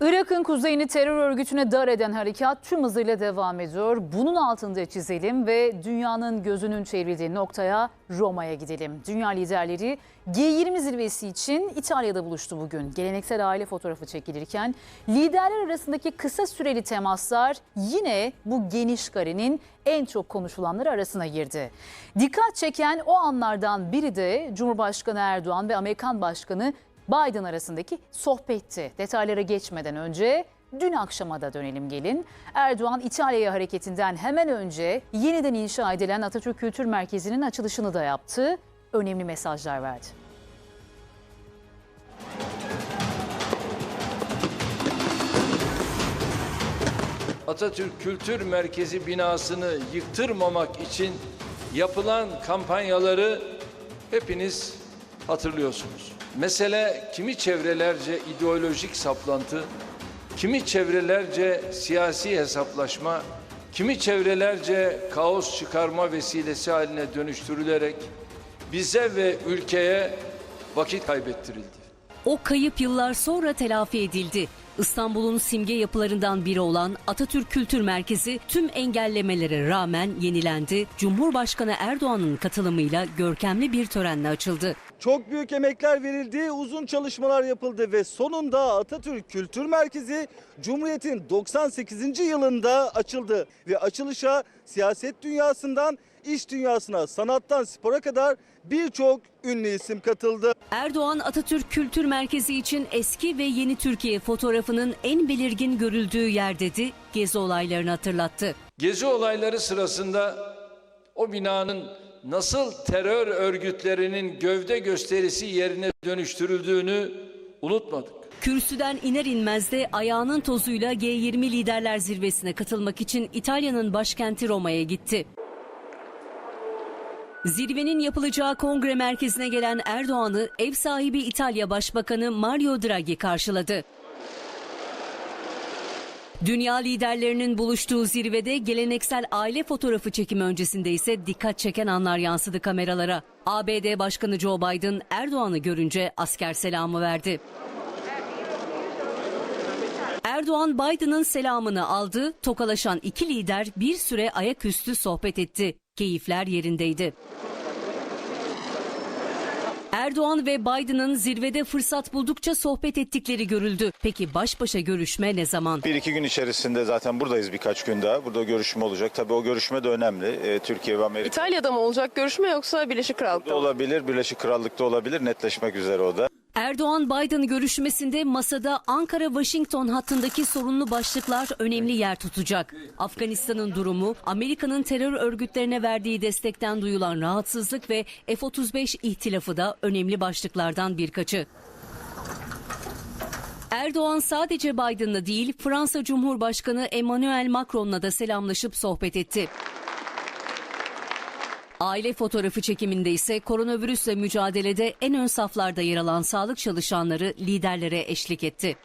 Irak'ın kuzeyini terör örgütüne dar eden harekat tüm hızıyla devam ediyor. Bunun altında çizelim ve dünyanın gözünün çevrildiği noktaya Roma'ya gidelim. Dünya liderleri G20 zirvesi için İtalya'da buluştu bugün. Geleneksel aile fotoğrafı çekilirken liderler arasındaki kısa süreli temaslar yine bu geniş karenin en çok konuşulanları arasına girdi. Dikkat çeken o anlardan biri de Cumhurbaşkanı Erdoğan ve Amerikan Başkanı Biden arasındaki sohbetti. Detaylara geçmeden önce dün akşama da dönelim gelin. Erdoğan İtalya'ya hareketinden hemen önce yeniden inşa edilen Atatürk Kültür Merkezi'nin açılışını da yaptı. Önemli mesajlar verdi. Atatürk Kültür Merkezi binasını yıktırmamak için yapılan kampanyaları hepiniz hatırlıyorsunuz. Mesele kimi çevrelerce ideolojik saplantı, kimi çevrelerce siyasi hesaplaşma, kimi çevrelerce kaos çıkarma vesilesi haline dönüştürülerek bize ve ülkeye vakit kaybettirildi. O kayıp yıllar sonra telafi edildi. İstanbul'un simge yapılarından biri olan Atatürk Kültür Merkezi tüm engellemelere rağmen yenilendi. Cumhurbaşkanı Erdoğan'ın katılımıyla görkemli bir törenle açıldı. Çok büyük emekler verildi, uzun çalışmalar yapıldı ve sonunda Atatürk Kültür Merkezi Cumhuriyet'in 98. yılında açıldı. Ve açılışa siyaset dünyasından iş dünyasına, sanattan spora kadar birçok ünlü isim katıldı. Erdoğan Atatürk Kültür Merkezi için eski ve yeni Türkiye fotoğrafının en belirgin görüldüğü yer dedi, gezi olaylarını hatırlattı. Gezi olayları sırasında o binanın nasıl terör örgütlerinin gövde gösterisi yerine dönüştürüldüğünü unutmadık. Kürsüden iner inmez de ayağının tozuyla G20 liderler zirvesine katılmak için İtalya'nın başkenti Roma'ya gitti. Zirvenin yapılacağı kongre merkezine gelen Erdoğan'ı ev sahibi İtalya Başbakanı Mario Draghi karşıladı. Dünya liderlerinin buluştuğu zirvede geleneksel aile fotoğrafı çekimi öncesinde ise dikkat çeken anlar yansıdı kameralara. ABD Başkanı Joe Biden Erdoğan'ı görünce asker selamı verdi. Erdoğan Biden'ın selamını aldı. Tokalaşan iki lider bir süre ayaküstü sohbet etti. Keyifler yerindeydi. Erdoğan ve Biden'ın zirvede fırsat buldukça sohbet ettikleri görüldü. Peki baş başa görüşme ne zaman? Bir iki gün içerisinde zaten buradayız birkaç gün daha. Burada görüşme olacak. Tabii o görüşme de önemli. Ee, Türkiye ve Amerika İtalya'da mı olacak görüşme yoksa Birleşik Krallık'ta mı? olabilir, Birleşik Krallık'ta olabilir. Netleşmek üzere o da. Erdoğan-Biden görüşmesinde masada Ankara-Washington hattındaki sorunlu başlıklar önemli yer tutacak. Afganistan'ın durumu, Amerika'nın terör örgütlerine verdiği destekten duyulan rahatsızlık ve F-35 ihtilafı da önemli başlıklardan birkaçı. Erdoğan sadece Biden'la değil Fransa Cumhurbaşkanı Emmanuel Macron'la da selamlaşıp sohbet etti. Aile fotoğrafı çekiminde ise koronavirüsle mücadelede en ön saflarda yer alan sağlık çalışanları liderlere eşlik etti.